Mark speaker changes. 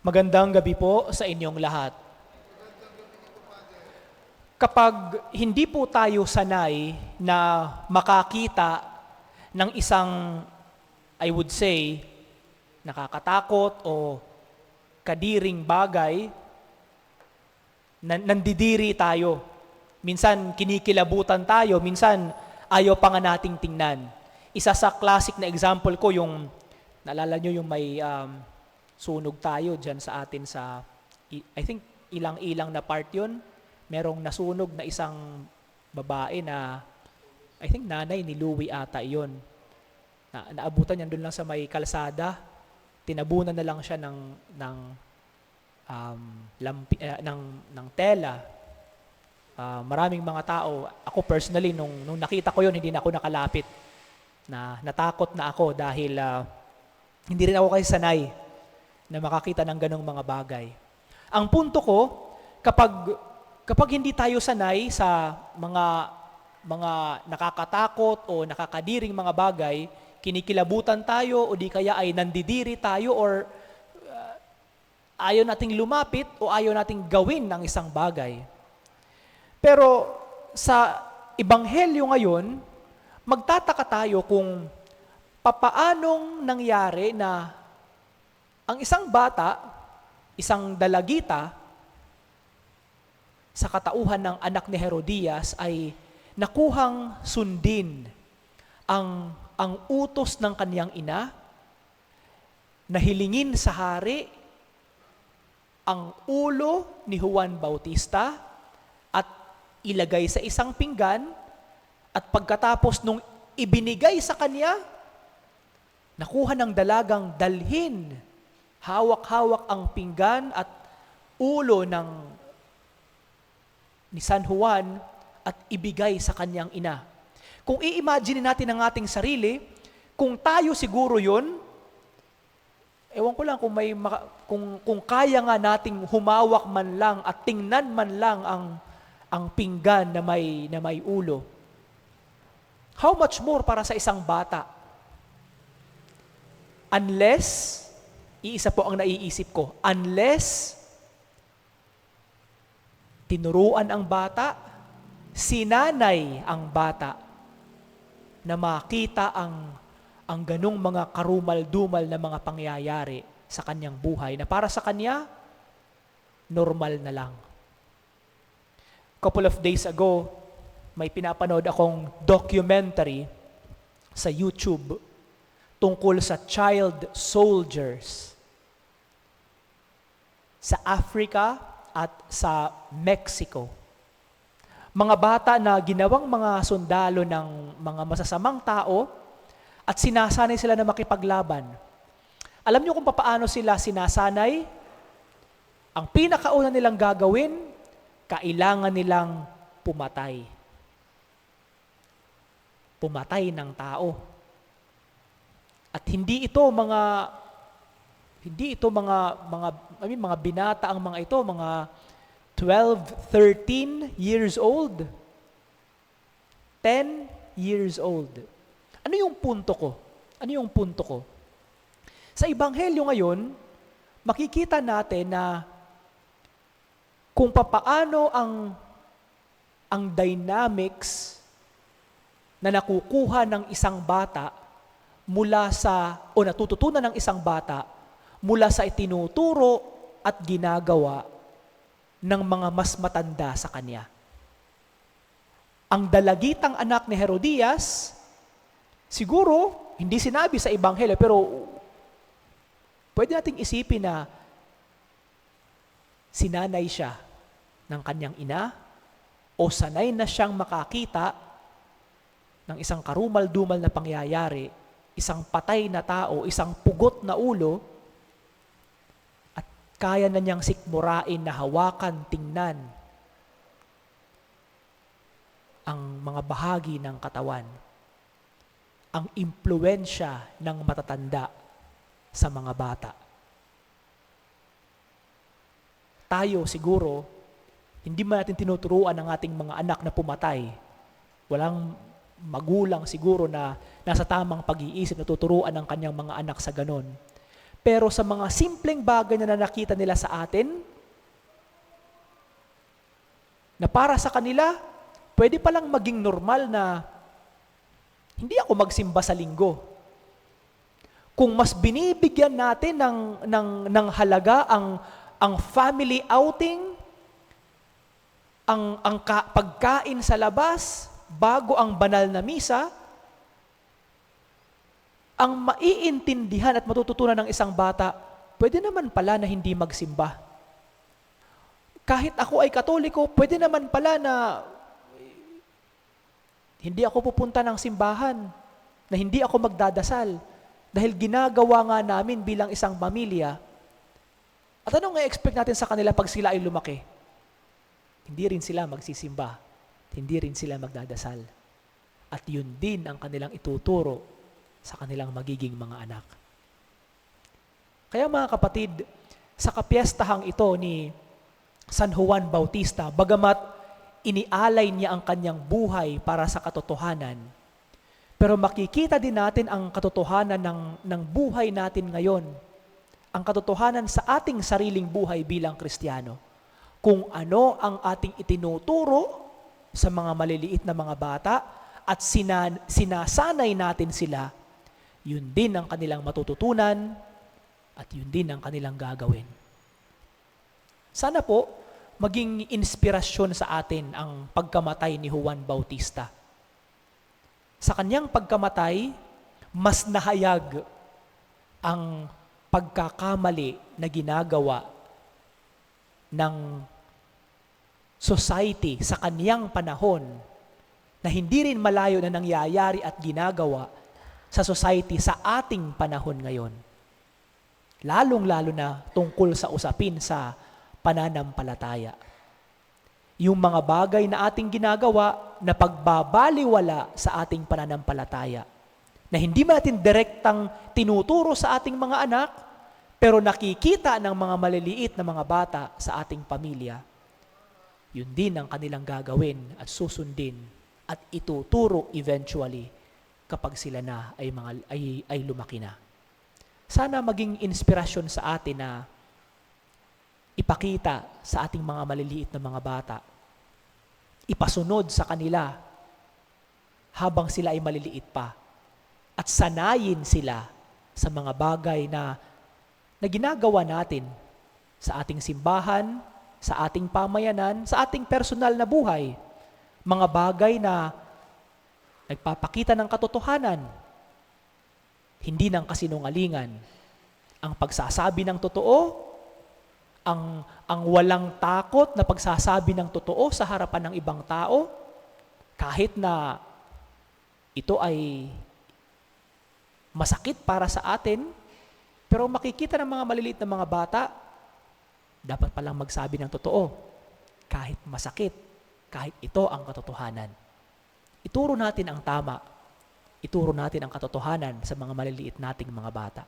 Speaker 1: Magandang gabi po sa inyong lahat. Kapag hindi po tayo sanay na makakita ng isang, I would say, nakakatakot o kadiring bagay, nan- nandidiri tayo. Minsan kinikilabutan tayo, minsan ayaw pa nga nating tingnan. Isa sa classic na example ko yung, naalala nyo yung may um, sunog tayo dyan sa atin sa, I think ilang-ilang na part yun. Merong nasunog na isang babae na, I think nanay ni Louie ata yun. Na, naabutan niya doon lang sa may kalsada. Tinabunan na lang siya ng, ng, um, lampi, eh, ng, ng tela. Ah, maraming mga tao, ako personally, nung, nung nakita ko yun, hindi na ako nakalapit. Na, natakot na ako dahil ah, hindi rin ako kasi sanay na makakita ng ganong mga bagay. Ang punto ko, kapag, kapag hindi tayo sanay sa mga, mga nakakatakot o nakakadiring mga bagay, kinikilabutan tayo o di kaya ay nandidiri tayo or uh, ayaw nating lumapit o ayaw nating gawin ng isang bagay. Pero sa Ebanghelyo ngayon, magtataka tayo kung papaanong nangyari na ang isang bata, isang dalagita, sa katauhan ng anak ni Herodias ay nakuhang sundin ang, ang utos ng kanyang ina na hilingin sa hari ang ulo ni Juan Bautista at ilagay sa isang pinggan at pagkatapos nung ibinigay sa kanya, nakuha ng dalagang dalhin hawak-hawak ang pinggan at ulo ng ni San Juan at ibigay sa kanyang ina. Kung i-imagine natin ang ating sarili, kung tayo siguro yun, ewan ko lang kung may maka, kung kung kaya nga nating humawak man lang at tingnan man lang ang ang pinggan na may na may ulo. How much more para sa isang bata? Unless Iisa po ang naiisip ko. Unless tinuruan ang bata, sinanay ang bata na makita ang ang ganong mga karumal-dumal na mga pangyayari sa kanyang buhay na para sa kanya, normal na lang. Couple of days ago, may pinapanood akong documentary sa YouTube tungkol sa child soldiers sa Africa at sa Mexico. Mga bata na ginawang mga sundalo ng mga masasamang tao at sinasanay sila na makipaglaban. Alam niyo kung paano sila sinasanay? Ang pinakauna nilang gagawin, kailangan nilang pumatay. Pumatay ng tao. At hindi ito mga hindi ito mga mga I mean, mga binata ang mga ito, mga 12, 13 years old. 10 years old. Ano yung punto ko? Ano yung punto ko? Sa Ebanghelyo ngayon, makikita natin na kung papaano ang ang dynamics na nakukuha ng isang bata mula sa o natututunan ng isang bata mula sa itinuturo at ginagawa ng mga mas matanda sa kanya. Ang dalagitang anak ni Herodias, siguro, hindi sinabi sa Ebanghelyo, pero pwede nating isipin na sinanay siya ng kanyang ina o sanay na siyang makakita ng isang karumal-dumal na pangyayari, isang patay na tao, isang pugot na ulo, kaya na niyang sikmurain na hawakan, tingnan ang mga bahagi ng katawan. Ang impluensya ng matatanda sa mga bata. Tayo siguro, hindi man natin tinuturuan ang ating mga anak na pumatay. Walang magulang siguro na nasa tamang pag-iisip na tuturuan ang kanyang mga anak sa ganon. Pero sa mga simpleng bagay na nakita nila sa atin, na para sa kanila, pwede palang maging normal na hindi ako magsimba sa linggo. Kung mas binibigyan natin ng, ng, ng halaga ang, ang family outing, ang, ang ka, pagkain sa labas, bago ang banal na misa, ang maiintindihan at matututunan ng isang bata, pwede naman pala na hindi magsimba. Kahit ako ay katoliko, pwede naman pala na hindi ako pupunta ng simbahan, na hindi ako magdadasal, dahil ginagawa nga namin bilang isang pamilya. At anong i-expect natin sa kanila pag sila ay lumaki? Hindi rin sila magsisimba, hindi rin sila magdadasal. At yun din ang kanilang ituturo sa kanilang magiging mga anak. Kaya mga kapatid, sa kapiestahang ito ni San Juan Bautista, bagamat inialay niya ang kanyang buhay para sa katotohanan, pero makikita din natin ang katotohanan ng, ng buhay natin ngayon, ang katotohanan sa ating sariling buhay bilang Kristiyano, kung ano ang ating itinuturo sa mga maliliit na mga bata at sinan, sinasanay natin sila yun din ang kanilang matututunan at yun din ang kanilang gagawin. Sana po, maging inspirasyon sa atin ang pagkamatay ni Juan Bautista. Sa kanyang pagkamatay, mas nahayag ang pagkakamali na ginagawa ng society sa kaniyang panahon na hindi rin malayo na nangyayari at ginagawa sa society sa ating panahon ngayon. Lalong-lalo na tungkol sa usapin sa pananampalataya. Yung mga bagay na ating ginagawa na pagbabaliwala sa ating pananampalataya. Na hindi man natin direktang tinuturo sa ating mga anak, pero nakikita ng mga maliliit na mga bata sa ating pamilya. Yun din ang kanilang gagawin at susundin at ituturo eventually kapag sila na ay, mga, ay, ay lumaki na. Sana maging inspirasyon sa atin na ipakita sa ating mga maliliit na mga bata, ipasunod sa kanila habang sila ay maliliit pa at sanayin sila sa mga bagay na, na ginagawa natin sa ating simbahan, sa ating pamayanan, sa ating personal na buhay. Mga bagay na nagpapakita ng katotohanan, hindi ng kasinungalingan. Ang pagsasabi ng totoo, ang, ang walang takot na pagsasabi ng totoo sa harapan ng ibang tao, kahit na ito ay masakit para sa atin, pero makikita ng mga maliliit na mga bata, dapat palang magsabi ng totoo, kahit masakit, kahit ito ang katotohanan. Ituro natin ang tama. Ituro natin ang katotohanan sa mga maliliit nating mga bata.